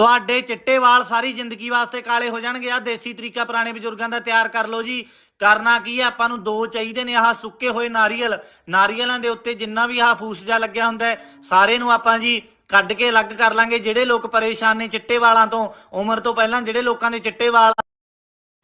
ਤੁਹਾਡੇ ਚਿੱਟੇ ਵਾਲ ਸਾਰੀ ਜ਼ਿੰਦਗੀ ਵਾਸਤੇ ਕਾਲੇ ਹੋ ਜਾਣਗੇ। ਆ ਦੇਸੀ ਤਰੀਕਾ ਪੁਰਾਣੇ ਬਜ਼ੁਰਗਾਂ ਦਾ ਤਿਆਰ ਕਰ ਲਓ ਜੀ। ਕਰਨਾ ਕੀ ਹੈ? ਆਪਾਂ ਨੂੰ ਦੋ ਚਾਹੀਦੇ ਨੇ। ਆਹ ਸੁੱਕੇ ਹੋਏ ਨਾਰੀਅਲ। ਨਾਰੀਅਲਾਂ ਦੇ ਉੱਤੇ ਜਿੰਨਾ ਵੀ ਆਹ ਫੂਸ ਜਾ ਲੱਗਿਆ ਹੁੰਦਾ ਸਾਰੇ ਨੂੰ ਆਪਾਂ ਜੀ ਕੱਢ ਕੇ ਅਲੱਗ ਕਰ ਲਾਂਗੇ। ਜਿਹੜੇ ਲੋਕ ਪਰੇਸ਼ਾਨ ਨੇ ਚਿੱਟੇ ਵਾਲਾਂ ਤੋਂ, ਉਮਰ ਤੋਂ ਪਹਿਲਾਂ ਜਿਹੜੇ ਲੋਕਾਂ ਦੇ ਚਿੱਟੇ ਵਾਲ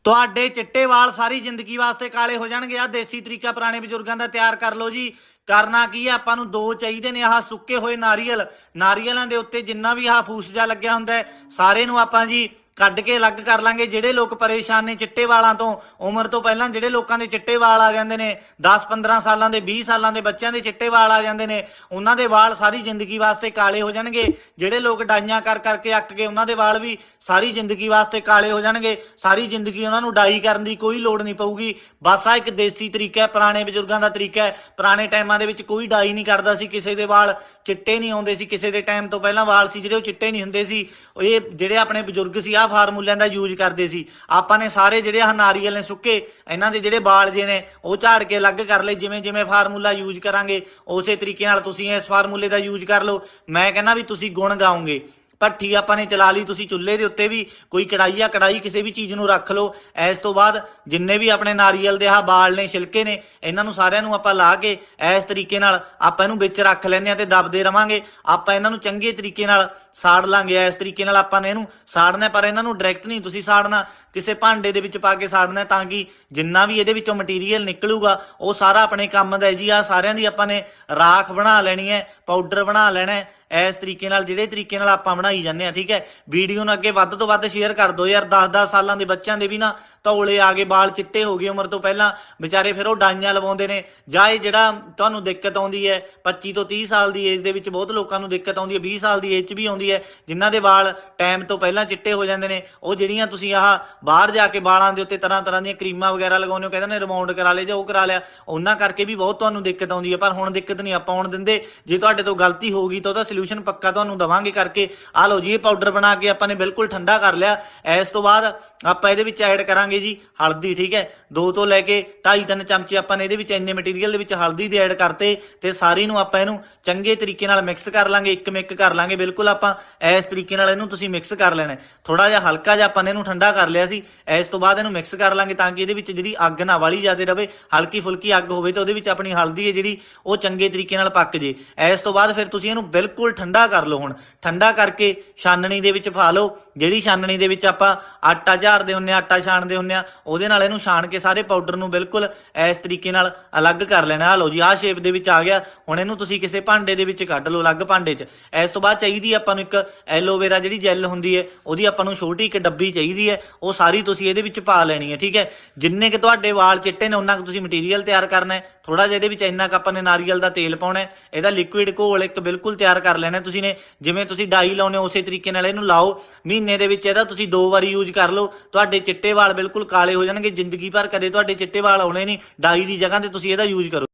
ਤੁਹਾਡੇ ਚਿੱਟੇ ਵਾਲ ਸਾਰੀ ਜ਼ਿੰਦਗੀ ਵਾਸਤੇ ਕਾਲੇ ਹੋ ਜਾਣਗੇ। ਆ ਦੇਸੀ ਤਰੀਕਾ ਪੁਰਾਣੇ ਬਜ਼ੁਰਗਾਂ ਦਾ ਤਿਆਰ ਕਰ ਲਓ ਜੀ। ਕਰਨਾ ਕੀ ਹੈ? ਆਪਾਂ ਨੂੰ ਦੋ ਚਾਹੀਦੇ ਨੇ। ਆਹ ਸੁੱਕੇ ਹੋਏ ਨਾਰੀਅਲ। ਨਾਰੀਅਲਾਂ ਦੇ ਉੱਤੇ ਜਿੰਨਾ ਵੀ ਆਹ ਫੂਸ ਜਾ ਲੱਗਿਆ ਹੁੰਦਾ ਸਾਰੇ ਨੂੰ ਆਪਾਂ ਜੀ ਕੱਢ ਕੇ ਅਲੱਗ ਕਰ ਲਾਂਗੇ। ਜਿਹੜੇ ਲੋਕ ਪਰੇਸ਼ਾਨ ਨੇ ਚਿੱਟੇ ਵਾਲਾਂ ਤੋਂ, ਉਮਰ ਤੋਂ ਪਹਿਲਾਂ ਜਿਹੜੇ ਲੋਕਾਂ ਦੇ ਚਿੱਟੇ ਵਾਲ ਆ ਜਾਂਦੇ ਨੇ 10-15 ਸਾਲਾਂ ਦੇ 20 ਸਾਲਾਂ ਦੇ ਬੱਚਿਆਂ ਦੇ ਚਿੱਟੇ ਵਾਲ ਆ ਜਾਂਦੇ ਨੇ, ਉਹਨਾਂ ਦੇ ਵਾਲ ਸਾਰੀ ਜ਼ਿੰਦਗੀ ਵਾਸਤੇ ਕਾਲੇ ਹੋ ਜਾਣਗੇ। ਜਿਹੜੇ ਲੋਕ ਡਾਈਆਂ ਕਰ ਕਰਕੇ ਅੱਕ ਗਏ, ਉਹਨਾਂ ਦੇ ਵਾਲ ਵੀ ਸਾਰੀ ਜ਼ਿੰਦਗੀ ਵਾਸਤੇ ਕਾਲੇ ਹੋ ਜਾਣਗੇ। ਸਾਰੀ ਜ਼ਿੰਦਗੀ ਉਹਨਾਂ ਨੂੰ ਡਾਈ ਕਰਨ ਦੀ ਕੋਈ ਲੋੜ ਨਹੀਂ ਪਊਗੀ। ਬਸ ਆ ਇੱਕ ਦੇਸੀ ਤਰੀਕਾ ਹੈ, ਪੁਰਾਣੇ ਬਜ਼ੁਰਗਾਂ ਦਾ ਤਰੀਕਾ ਹੈ। ਪੁਰਾਣੇ ਟਾਈਮਾਂ ਦੇ ਵਿੱਚ ਕੋਈ ਡਾਈ ਨਹੀਂ ਕਰਦਾ ਸੀ, ਕਿਸੇ ਦੇ ਵਾਲ ਚਿੱਟੇ ਨਹੀਂ ਆਉਂਦੇ ਸੀ, ਕਿਸੇ ਦੇ ਟਾਈਮ ਤੋਂ ਪਹਿਲਾਂ ਵਾਲ ਸੀ, ਜਿਹੜੇ ਉਹ ਚਿੱਟੇ ਨਹੀਂ ਹੁੰਦੇ ਸੀ। ਇਹ ਜਿਹੜੇ ਆਪਣੇ ਬਜ਼ੁਰਗ ਸੀ ਆਹ ਫਾਰਮੂਲਿਆਂ ਦਾ ਯੂਜ਼ ਕਰਦੇ ਸੀ। ਆਪਾਂ ਨੇ ਸਾਰੇ ਜਿਹੜੇ ਆਹ ਨਾਰੀਅਲ ਨੇ ਸੁੱਕੇ, ਇਹਨਾਂ ਦੇ ਜਿਹੜੇ ਵਾਲ ਜੇ ਨੇ, ਉਹ ਝਾੜ ਕੇ ਅਲੱਗ ਕਰ ਲਏ, ਜਿਵੇਂ ਜਿਵੇਂ ਫਾਰਮੂਲਾ ਯੂਜ਼ ਕਰਾਂਗੇ, ਉਸੇ ਤਰੀਕੇ ਨਾਲ ਤੁਸੀਂ ਇਸ ਫਾਰਮੂਲੇ ਦਾ ਯੂਜ਼ ਕਰ ਲਓ। ਮੈਂ ਕਹਿੰਦਾ ਵੀ ਤੁਸੀਂ ਗੁਣ ਗਾਓਗੇ। ਭੱਠੀ ਆਪਾਂ ਨੇ ਚਲਾ ਲਈ, ਤੁਸੀਂ ਚੁੱਲ੍ਹੇ ਦੇ ਉੱਤੇ ਵੀ ਕੋਈ ਕੜਾਈ ਆ ਕੜਾਈ ਕਿਸੇ ਵੀ ਚੀਜ਼ ਨੂੰ ਰੱਖ ਲਓ। ਇਸ ਤੋਂ ਬਾਅਦ ਜਿੰਨੇ ਵੀ ਆਪਣੇ ਨਾਰੀਅਲ ਦੇ ਆਹ ਬਾਲ ਨੇ, ਛਿਲਕੇ ਨੇ, ਇਹਨਾਂ ਨੂੰ ਸਾਰਿਆਂ ਨੂੰ ਆਪਾਂ ਲਾ ਕੇ ਇਸ ਤਰੀਕੇ ਨਾਲ ਆਪਾਂ ਇਹਨੂੰ ਵਿੱਚ ਰੱਖ ਲੈਂਦੇ ਆ ਤੇ ਦਬਦੇ ਰਵਾਂਗੇ। ਆਪਾਂ ਇਹਨਾਂ ਨੂੰ ਚੰਗੇ ਤਰੀਕੇ ਨਾਲ ਸਾੜ ਲਾਂਗੇ। ਇਸ ਤਰੀਕੇ ਨਾਲ ਆਪਾਂ ਨੇ ਇਹਨੂੰ ਸਾੜਨਾ, ਪਰ ਇਹਨਾਂ ਨੂੰ ਡਾਇਰੈਕਟ ਨਹੀਂ ਤੁਸੀਂ ਸਾੜਨਾ। ਕਿਸੇ ਭਾਂਡੇ ਦੇ ਵਿੱਚ ਪਾ ਕੇ ਸਾੜਨਾ ਤਾਂ ਕਿ ਜਿੰਨਾ ਵੀ ਇਹਦੇ ਵਿੱਚੋਂ ਮਟੀਰੀਅਲ ਨਿਕਲੂਗਾ, ਉਹ ਸਾਰਾ ਆਪਣੇ ਕੰਮ ਦਾ ਹੈ ਜੀ। ਆ ਸਾਰਿਆਂ ਦੀ ਆਪਾਂ ਨੇ ਰਾਖ ਬਣਾ ਲੈਣੀ ਹੈ ਪਾਊਡਰ ਬਣਾ ਲੈਣਾ ਇਸ ਤਰੀਕੇ ਨਾਲ, ਜਿਹੜੇ ਤਰੀਕੇ ਨਾਲ ਆਪਾਂ ਬਣਾਈ ਜਾਂਦੇ ਆ ਠੀਕ ਹੈ? ਵੀਡੀਓ ਨੂੰ ਅੱਗੇ ਵੱਧ ਤੋਂ ਵੱਧ ਸ਼ੇਅਰ ਕਰ ਦਿਓ ਯਾਰ 10-10 ਸਾਲਾਂ ਦੇ ਬੱਚਿਆਂ ਦੇ ਵੀ ਨਾ ਤੌਲੇ ਆ ਗਏ ਬਾਲ ਚਿੱਟੇ ਹੋ ਗਏ ਉਮਰ ਤੋਂ ਪਹਿਲਾਂ। ਵਿਚਾਰੇ ਫਿਰ ਉਹ ਡਾਈਆਂ ਲਵਾਉਂਦੇ ਨੇ। ਜਾਂ ਇਹ ਜਿਹੜਾ ਤੁਹਾਨੂੰ ਦਿੱਕਤ ਆਉਂਦੀ ਹੈ 25 ਤੋਂ 30 ਸਾਲ ਦੀ ਏਜ ਦੇ ਵਿੱਚ ਬਹੁਤ ਲੋਕਾਂ ਨੂੰ ਦਿੱਕਤ ਆਉਂਦੀ ਹੈ 20 ਸਾਲ ਦੀ ਏਜ 'ਚ ਵੀ ਆਉਂਦੀ ਹੈ, ਜਿਨ੍ਹਾਂ ਦੇ ਵਾਲ ਟਾਈਮ ਤੋਂ ਪਹਿਲਾਂ ਚਿੱਟੇ ਹੋ ਜਾਂਦੇ ਨੇ। ਉਹ ਜਿਹੜੀਆਂ ਤੁਸੀਂ ਆਹ ਬਾਹਰ ਜਾ ਕੇ ਵਾਲਾਂ ਦੇ ਉੱਤੇ ਤਰ੍ਹਾਂ ਤਰ੍ਹਾਂ ਦੀਆਂ ਕਰੀਮਾਂ ਵਗੈਰਾ ਲਗਾਉਂਦੇ ਹੋ, ਕਹਿੰਦੇ ਨੇ ਰਿਮਾਉਂਡ ਕਰਾ ਲਏ ਜਾਂ ਉਹ ਕਰਾ ਲਿਆ, ਉਹਨਾਂ ਕਰਕੇ ਵੀ ਬਹੁਤ ਤੁਹਾਨੂੰ ਦਿੱਕਤ ਆਉਂਦੀ ਹੈ। ਪਰ ਹੁਣ ਦਿੱਕਤ ਨਹੀਂ ਆਪਾਂ ਆਉਣ ਦਿੰਦੇ। ਜੇ ਤੁਹਾਡੇ ਤੋਂ ਗਲਤੀ ਹੋ ਗਈ ਤਾਂ ਉਹਦਾ ਸੋਲੂਸ਼ਨ ਪੱਕਾ ਤੁਹਾਨੂੰ ਦਵਾਂਗੇ ਕਰਕੇ। ਆ ਲਓ ਜੀ, ਇਹ ਪਾਊਡਰ ਬਣਾ ਕੇ ਆਪਾਂ ਨੇ ਬਿਲਕੁਲ ਠੰਡਾ ਕਰ ਲਿਆ। ਇਸ ਤੋਂ ਬਾਅਦ ਆਪਾਂ ਇਹਦੇ ਵਿੱਚ ਐਡ ਕਰਾਂਗੇ ਜੀ ਹਲਦੀ, ਠੀਕ ਹੈ? ਦੋ ਤੋਂ ਲੈ ਕੇ 2.5 3 ਚਮਚੇ ਆਪਾਂ ਨੇ ਇਹਦੇ ਵਿੱਚ ਇੰਨੇ ਮਟੀਰੀਅਲ ਦੇ ਵਿੱਚ ਹਲਦੀ ਦੇ ਐਡ ਕਰਤੇ ਤੇ ਸਾਰੀ ਨੂੰ ਆਪਾਂ ਇਹਨੂੰ ਚੰਗੇ ਤਰੀਕੇ ਨਾਲ ਮਿਕਸ ਕਰ ਲਾਂਗੇ, ਇੱਕ ਮਿਕ ਕਰ ਲਾਂਗੇ। ਬਿਲਕੁਲ ਆਪਾਂ ਇਸ ਤਰੀਕੇ ਨਾਲ ਇਹਨੂੰ ਤੁਸੀਂ ਮਿਕਸ ਕਰ ਲੈਣਾ ਥੋੜਾ ਜਿਹਾ ਹਲਕਾ ਜਿਹਾ ਆਪਾਂ ਨੇ ਇਹਨੂੰ ਠੰਡਾ ਕਰ ਲਿਆ ਸੀ। ਇਸ ਤੋਂ ਬਾਅਦ ਇਹਨੂੰ ਮਿਕਸ ਕਰ ਲਾਂਗੇ ਤਾਂ ਕਿ ਇਹਦੇ ਵਿੱਚ ਜਿਹੜੀ ਅੱਗ ਨਾ ਵਾਲੀ ਜਾਂਦੇ ਰਵੇ। ਹਲਕੀ ਫੁਲਕੀ ਅੱਗ ਹੋਵੇ ਤੇ ਉਹਦੇ ਵਿੱਚ ਆਪਣੀ ਹਲਦੀ ਹੈ ਜਿਹੜੀ, ਉਹ ਚੰਗੇ ਤਰੀਕੇ ਨਾਲ ਪੱਕ ਜੇ। ਇਸ ਤੋਂ ਬਾਅਦ ਫਿਰ ਤੁਸੀਂ ਇਹਨੂੰ ਬਿਲਕੁਲ ਠੰਡਾ ਕਰ ਲਓ ਹੁਣ। ਠੰਡਾ ਕਰਕੇ ਛਾਨਣੀ ਦੇ ਵਿੱਚ ਪਾ ਲਓ। ਜਿਹੜੀ ਛਾਨਣੀ ਦੇ ਵਿੱਚ ਆਪਾਂ ਆਟਾ ਝਾਰਦੇ ਹੁੰਨੇ ਆ, ਆਟਾ ਛਾਣਦੇ ਹੁੰਨੇ ਆ, ਉਹਦੇ ਨਾਲ ਇਹਨੂੰ ਛਾਣ ਕੇ ਸਾਰੇ ਪਾਊਡਰ ਨੂੰ ਬਿਲਕੁਲ ਇਸ ਤਰੀਕੇ ਨਾਲ ਅਲੱਗ ਕਰ ਲੈਣਾ। ਆ ਲਓ ਜੀ, ਆਹ ਸ਼ੇਪ ਦੇ ਵਿੱਚ ਆ ਗਿਆ। ਹੁਣ ਇਹਨੂੰ ਤੁਸੀਂ ਕਿਸੇ ਭਾਂਡੇ ਦੇ ਵਿੱਚ ਕੱਢ ਲਓ, ਅਲੱਗ ਭਾਂਡੇ 'ਚ। ਇਸ ਤੋਂ ਬਾਅਦ ਚਾਹੀਦੀ ਆਪਾਂ ਨੂੰ ਇੱਕ ਐਲੋਵੇਰਾ ਜਿਹੜੀ ਜੈਲ ਹੁੰਦੀ ਹੈ, ਉਹਦੀ ਆਪਾਂ ਨੂੰ ਛੋਟੀ ਇੱਕ ਡੱਬੀ ਚਾਹੀਦੀ ਹੈ। ਉਹ ਸਾਰੀ ਤੁਸੀਂ ਇਹਦੇ ਵਿੱਚ ਪਾ ਲੈਣੀ ਹੈ, ਠੀਕ ਹੈ? ਜਿੰਨੇ ਕਿ ਤੁਹਾਡੇ ਵਾਲ ਚਿੱਟੇ ਨੇ, ਉਹਨਾਂ ਕੁ ਤੁਸੀਂ ਮਟੀਰੀਅਲ ਤਿਆਰ ਕਰਨਾ ਹੈ। ਥੋੜਾ ਜਿਹਾ ਇਹਦੇ ਵਿੱਚ ਇੰਨਾ ਕੁ ਆਪਾਂ ਨੇ ਨਾਰੀਅਲ ਦਾ ਤੇਲ ਪਾਉਣਾ ਹੈ। ਇਹਦਾ ਲਿਕੁਇਡ ਘੋਲ ਇੱਕ ਬਿਲਕੁਲ ਤਿਆਰ ਕਰ ਲੈਣਾ। ਤੁਸੀਂ ਨੇ ਜਿਵੇਂ ਤੁਸੀਂ ਡਾਈ ਲਾਉਨੇ ਹੋ, ਉਸੇ ਤਰੀਕੇ ਨਾਲ ਇਹਨੂੰ ਲਾਓ। ਮਹੀਨੇ ਦੇ ਵਿੱਚ ਇਹਦਾ ਤੁਸੀਂ ਦੋ ਵਾਰੀ ਯੂਜ਼ ਕਰ ਲਓ। ਤੁਹਾਡੇ ਚਿੱਟੇ ਵਾਲ ਬਿਲਕੁਲ ਕਾਲੇ ਹੋ ਜਾਣਗੇ। ਜ਼ਿੰਦਗੀ ਭਰ ਕਦੇ ਤੁਹਾਡੇ ਚਿੱਟੇ ਵਾਲ ਆਉਣੇ ਨਹੀਂ। ਡਾਈ ਦੀ ਜਗ੍ਹਾ ਤੇ ਤੁਸੀਂ ਇਹਦਾ ਯੂਜ਼ ਕਰੋ।